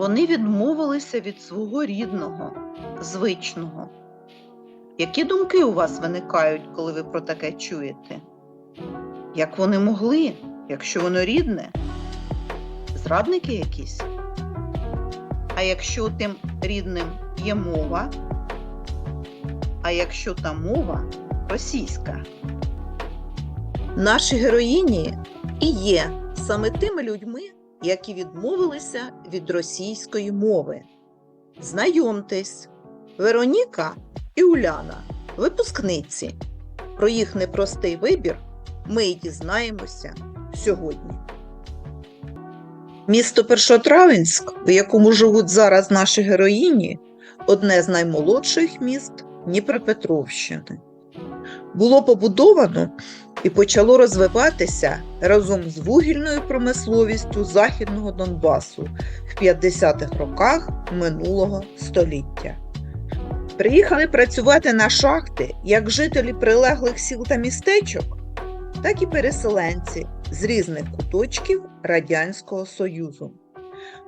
Вони відмовилися від свого рідного, звичного. Які думки у вас виникають, коли ви про таке чуєте? Як вони могли, якщо воно рідне? Зрадники якісь? А якщо тим рідним є мова? А якщо та мова російська? Наші героїні і є саме тими людьми, які відмовилися від російської мови. Знайомтесь, Вероніка і Уляна, випускниці. Про їх непростий вибір ми й дізнаємося сьогодні. Місто Першотравенськ, в якому живуть зараз наші героїні, одне з наймолодших міст Дніпропетровщини. Було побудовано і почало розвиватися разом з вугільною промисловістю Західного Донбасу в 50-х роках минулого століття. Приїхали працювати на шахти як жителі прилеглих сіл та містечок, так і переселенці з різних куточків Радянського Союзу.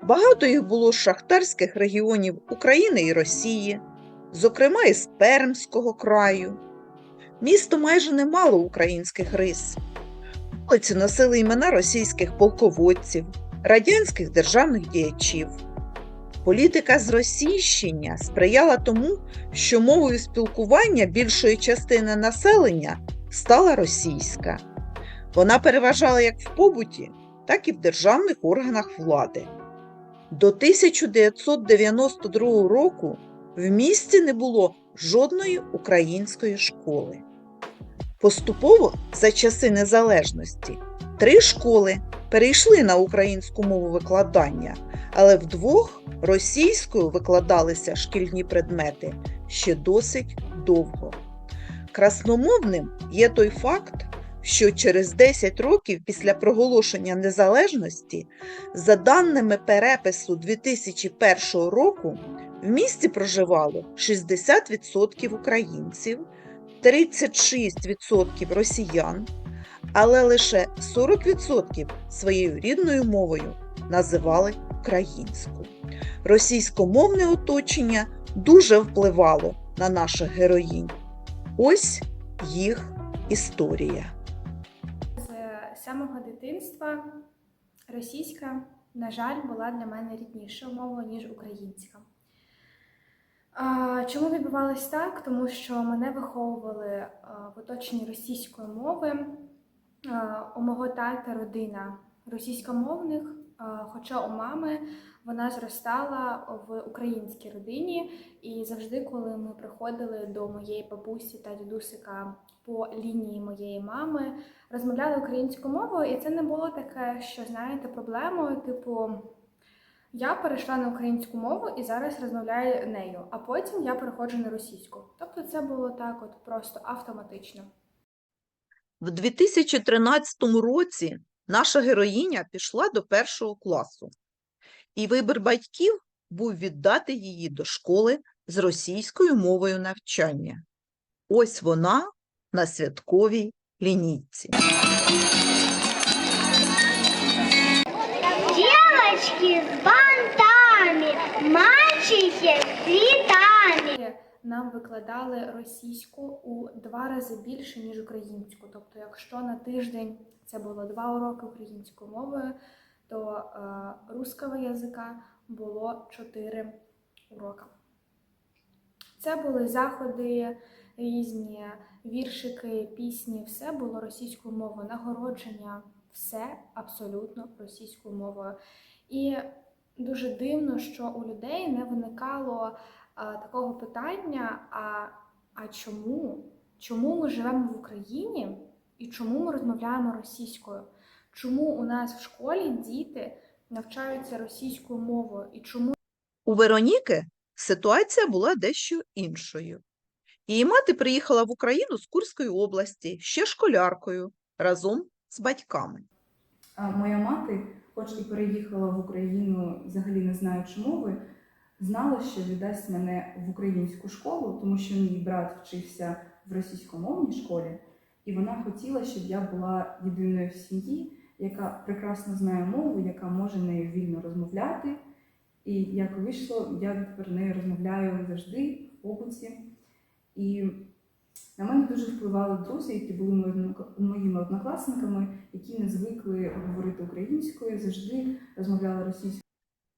Багато їх було з шахтарських регіонів України і Росії, зокрема із Пермського краю. Місто майже не мало українських рис. Вулиці носили імена російських полководців, радянських державних діячів. Політика зросійщення сприяла тому, що мовою спілкування більшої частини населення стала російська. Вона переважала як в побуті, так і в державних органах влади. До 1992 року в місті не було жодної української школи. Поступово за часи незалежності три школи перейшли на українську мову викладання, але вдвох російською викладалися шкільні предмети ще досить довго. Красномовним є той факт, що через 10 років після проголошення незалежності, за даними перепису 2001 року, в місті проживало 60% українців, 36% росіян, але лише 40% своєю рідною мовою називали українську. Російськомовне оточення дуже впливало на наших героїнь. Ось їх історія. З самого дитинства російська, на жаль, була для мене ріднішою мовою, ніж українська. Чому відбувалось так? Тому що мене виховували а, в оточенні російської мови. А, У мого тата родина російськомовних, а, хоча у мами вона зростала в українській родині, і завжди, коли ми приходили до моєї бабусі та дідусика по лінії моєї мами, розмовляли українською мовою, і це не було таке, що знаєте, проблемою, типу. Я перейшла на українську мову і зараз розмовляю нею, а потім я переходжу на російську. Тобто це було так, от просто автоматично. В 2013 році наша героїня пішла до першого класу, і вибір батьків був віддати її до школи з російською мовою навчання. Ось вона на святковій лінійці. Мальчики с. Нам викладали російську у два рази більше, ніж українську. Тобто, якщо на тиждень це було два уроки українською мовою, то е, русского язика було чотири уроки. Це були заходи різні, віршики, пісні, все було російською мовою, нагородження, все абсолютно російською мовою. І дуже дивно, що у людей не виникало а, такого питання: а, а чому? Чому ми живемо в Україні і чому ми розмовляємо російською? Чому у нас в школі діти навчаються російською мовою? І чому У Вероніки ситуація була дещо іншою. Її мати приїхала в Україну з Курської області ще школяркою разом з батьками. А моя мати, хоч і переїхала в Україну, взагалі не знаючи мови, знала, що віддасть мене в українську школу, тому що мій брат вчився в російськомовній школі, і вона хотіла, щоб я була єдиною в сім'ї, яка прекрасно знає мову, яка може нею вільно розмовляти, І як вийшло, я тепер нею розмовляю завжди в побуті. І на мене дуже впливали друзі, які були моїми однокласниками, які не звикли говорити українською, завжди розмовляли російською.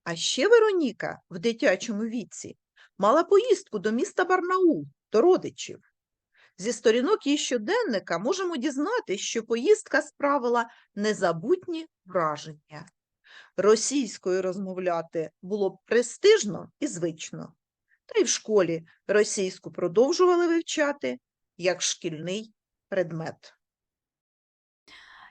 А ще Вероніка в дитячому віці мала поїздку до міста Барнаул, до родичів. Зі сторінок її щоденника можемо дізнатися, що поїздка справила незабутні враження. Російською розмовляти було престижно і звично. Та й в школі російську продовжували вивчати як шкільний предмет.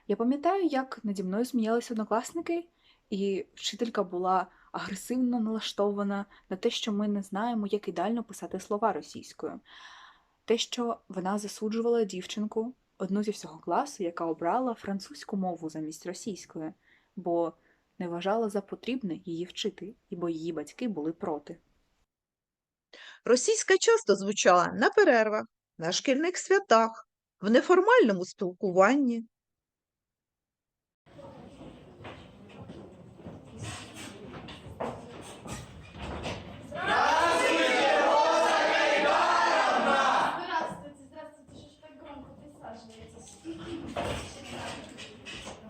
Я пам'ятаю, як наді мною сміялися однокласники, і вчителька була агресивно налаштована на те, що ми не знаємо, як ідеально писати слова російською. Те, що вона засуджувала дівчинку, одну зі всього класу, яка обрала французьку мову замість російської, бо не вважала за потрібне її вчити, і бо її батьки були проти. Російська часто звучала на перервах, на шкільних святах, в неформальному спілкуванні.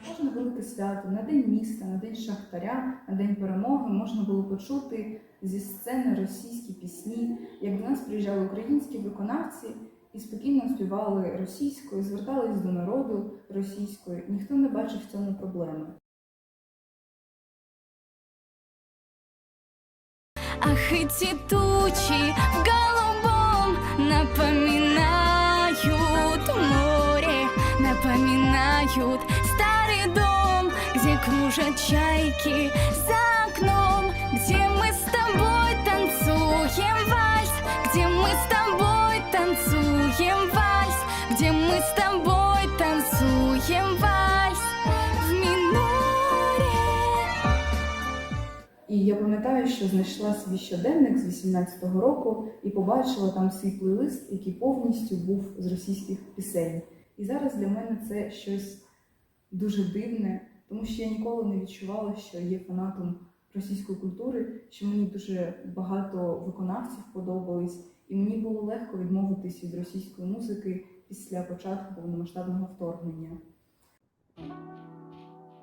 Кожне велике свято, на день міста, на день шахтаря, на день перемоги можна було почути зі сцени російські пісні, як до нас приїжджали українські виконавці і спокійно співали російською, звертались до народу російською. Ніхто не бачив в цьому проблеми. Ах, эти тучи в голубом напоминают море, напоминают старый дом, где кружат чайки за окном, пам'ятаю, що знайшла свій щоденник з 18-го року і побачила там свій плейлист, який повністю був з російських пісень. І зараз для мене це щось дуже дивне, тому що я ніколи не відчувала, що є фанатом російської культури, що мені дуже багато виконавців подобались, і мені було легко відмовитись від російської музики після початку повномасштабного вторгнення.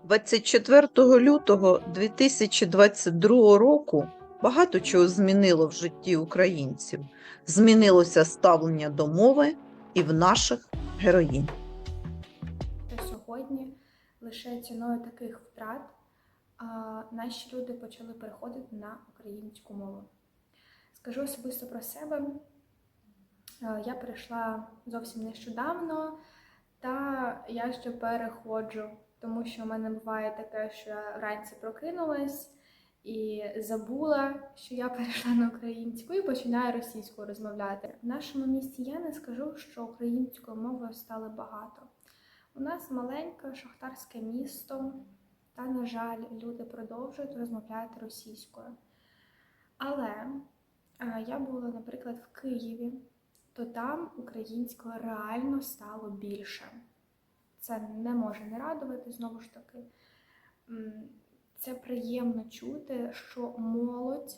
24 лютого 2022 року багато чого змінило в житті українців. Змінилося ставлення до мови і в наших героїнь. Та сьогодні лише ціною таких втрат наші люди почали переходити на українську мову. Скажу особисто про себе. Я перейшла зовсім нещодавно, та я ще переходжу, тому що в мене буває таке, що я вранці прокинулась і забула, що я перейшла на українську і починаю російською розмовляти. В нашому місті я не скажу, що українською мовою стало багато. У нас маленьке шахтарське місто, та, на жаль, люди продовжують розмовляти російською. Але е, я була, наприклад, в Києві, то там українською реально стало більше. Це не може не радувати знову ж таки. Це приємно чути, що молодь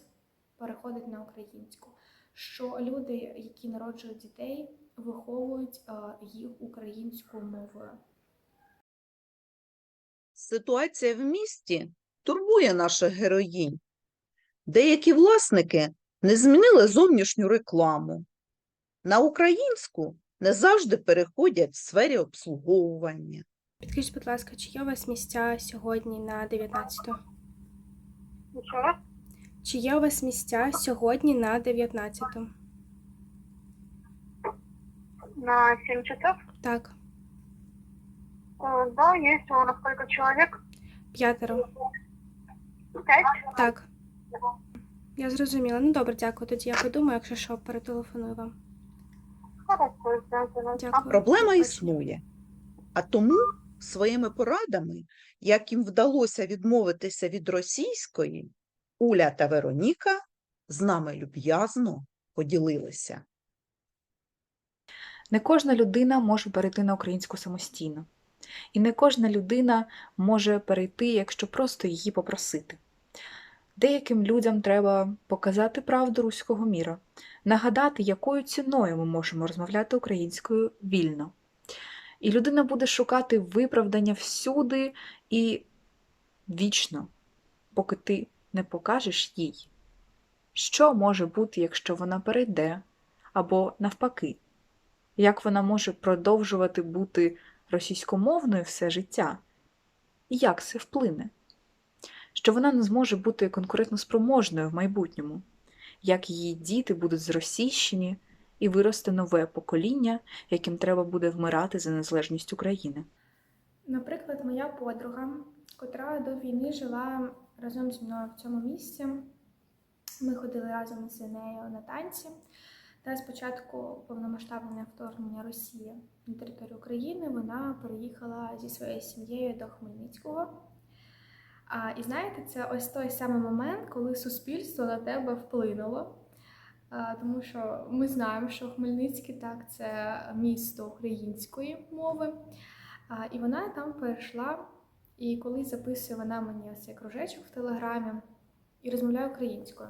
переходить на українську, що люди, які народжують дітей, виховують е, їх українською мовою. Ситуація в місті турбує наших героїнь. Деякі власники не змінили зовнішню рекламу. На українську не завжди переходять в сфері обслуговування. Підкажіть, будь ласка, чи є у вас місця сьогодні на 19? Нічого. Чи є у вас місця сьогодні на 19? На 7 часов? Так, Э, Да, есть. У нас сколько человек? п'ятеро. Пять? Так. Я зрозуміла. Ну добре, дякую. Тоді я подумаю, якщо що, перетелефоную вам. Дякую. Проблема існує. А тому своїми порадами, як їм вдалося відмовитися від російської, Уля та Вероніка з нами люб'язно поділилися. Не кожна людина може перейти на українську самостійно. І не кожна людина може перейти, якщо просто її попросити. Деяким людям треба показати правду руського міра, нагадати, якою ціною ми можемо розмовляти українською вільно. І людина буде шукати виправдання всюди і вічно, поки ти не покажеш їй, що може бути, якщо вона перейде, або навпаки, як вона може продовжувати бути російськомовною все життя, і як це вплине, що вона не зможе бути конкурентноспроможною в майбутньому, як її діти будуть зросійщені і виросте нове покоління, яким треба буде вмирати за незалежність України. Наприклад, моя подруга, котра до війни жила разом зі мною в цьому місці. Ми ходили разом з нею на танці. Та з початку повномасштабного вторгнення Росії на територію України вона переїхала зі своєю сім'єю до Хмельницького. А, і знаєте, це ось той самий момент, коли суспільство на тебе вплинуло. А, тому що ми знаємо, що Хмельницький так це місто української мови. А, і вона там перейшла. І коли записує вона мені ось цей кружечок в телеграмі і розмовляє українською.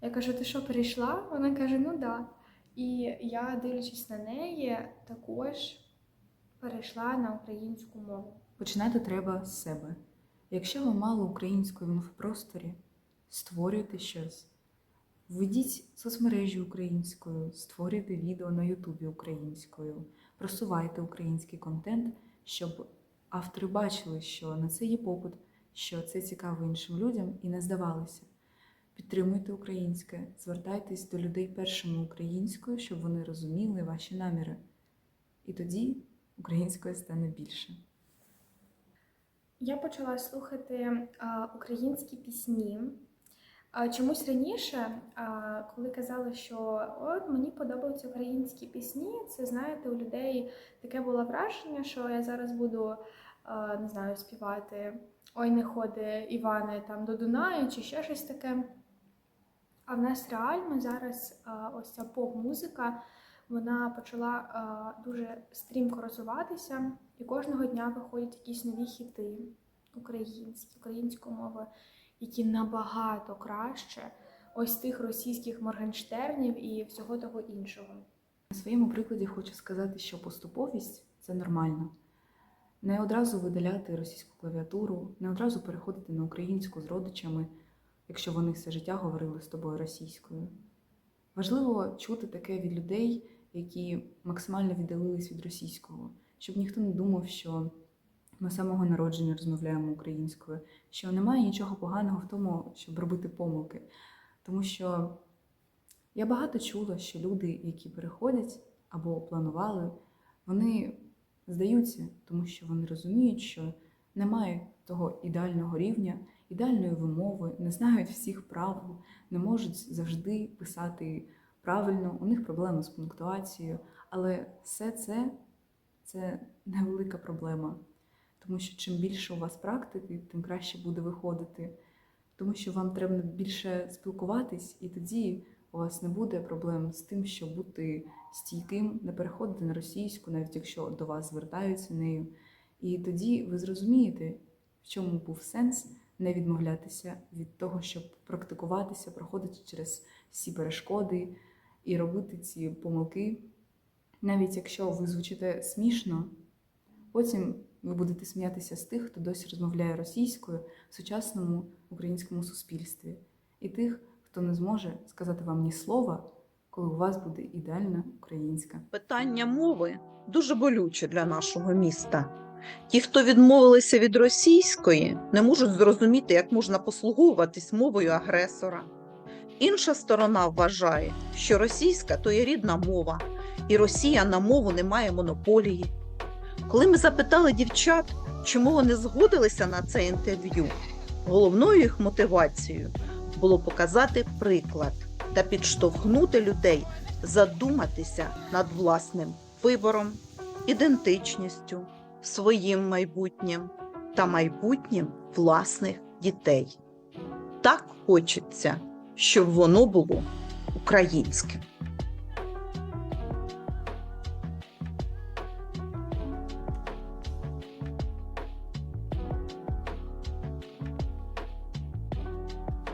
Я кажу, ти що перейшла? Вона каже, ну да. І я, дивлячись на неї, також перейшла на українську мову. Починати треба з себе. Якщо ви мало української в інфопросторі, створюйте щось. Введіть соцмережі українською, створюйте відео на Ютубі українською, просувайте український контент, щоб автори бачили, що на це є попит, що це цікаво іншим людям і не здавалися. Підтримуйте українське, звертайтесь до людей першими українською, щоб вони розуміли ваші наміри. І тоді української стане більше. Я почала слухати українські пісні. Чомусь раніше, коли казали, що от мені подобаються українські пісні, це знаєте, у людей таке було враження, що я зараз буду не знаю, співати Ой, не ходи Іване там до Дунаю чи ще щось таке. А в нас реально зараз ось ця поп-музика вона почала а, дуже стрімко розвиватися, і кожного дня виходять якісь нові хіти українські, української мови, які набагато краще ось тих російських моргенштернів і всього того іншого. На своєму прикладі хочу сказати, що поступовість це нормально. Не одразу видаляти російську клавіатуру, не одразу переходити на українську з родичами, якщо вони все життя говорили з тобою російською. Важливо чути таке від людей, які максимально віддалились від російського, щоб ніхто не думав, що ми з самого народження розмовляємо українською, що немає нічого поганого в тому, щоб робити помилки. Тому що я багато чула, що люди, які переходять або планували, вони здаються, тому що вони розуміють, що немає того ідеального рівня, ідеальної вимови, не знають всіх правил, не можуть завжди писати правильно, у них проблеми з пунктуацією, але все це це невелика проблема. Тому що чим більше у вас практики, тим краще буде виходити. Тому що вам треба більше спілкуватись, і тоді у вас не буде проблем з тим, щоб бути стійким, не переходити на російську, навіть якщо до вас звертаються нею. І тоді ви зрозумієте, в чому був сенс не відмовлятися від того, щоб практикуватися, проходити через всі перешкоди і робити ці помилки. Навіть якщо ви звучите смішно, потім ви будете сміятися з тих, хто досі розмовляє російською в сучасному українському суспільстві, і тих, хто не зможе сказати вам ні слова, коли у вас буде ідеальна українська. Питання мови дуже болюче для нашого міста. Ті, хто відмовилися від російської, не можуть зрозуміти, як можна послуговуватись мовою агресора. Інша сторона вважає, що російська то є рідна мова, і Росія на мову не має монополії. Коли ми запитали дівчат, чому вони згодилися на це інтерв'ю, головною їх мотивацією було показати приклад та підштовхнути людей задуматися над власним вибором, ідентичністю, своїм майбутнім та майбутнім власних дітей. Так хочеться, щоб воно було українським.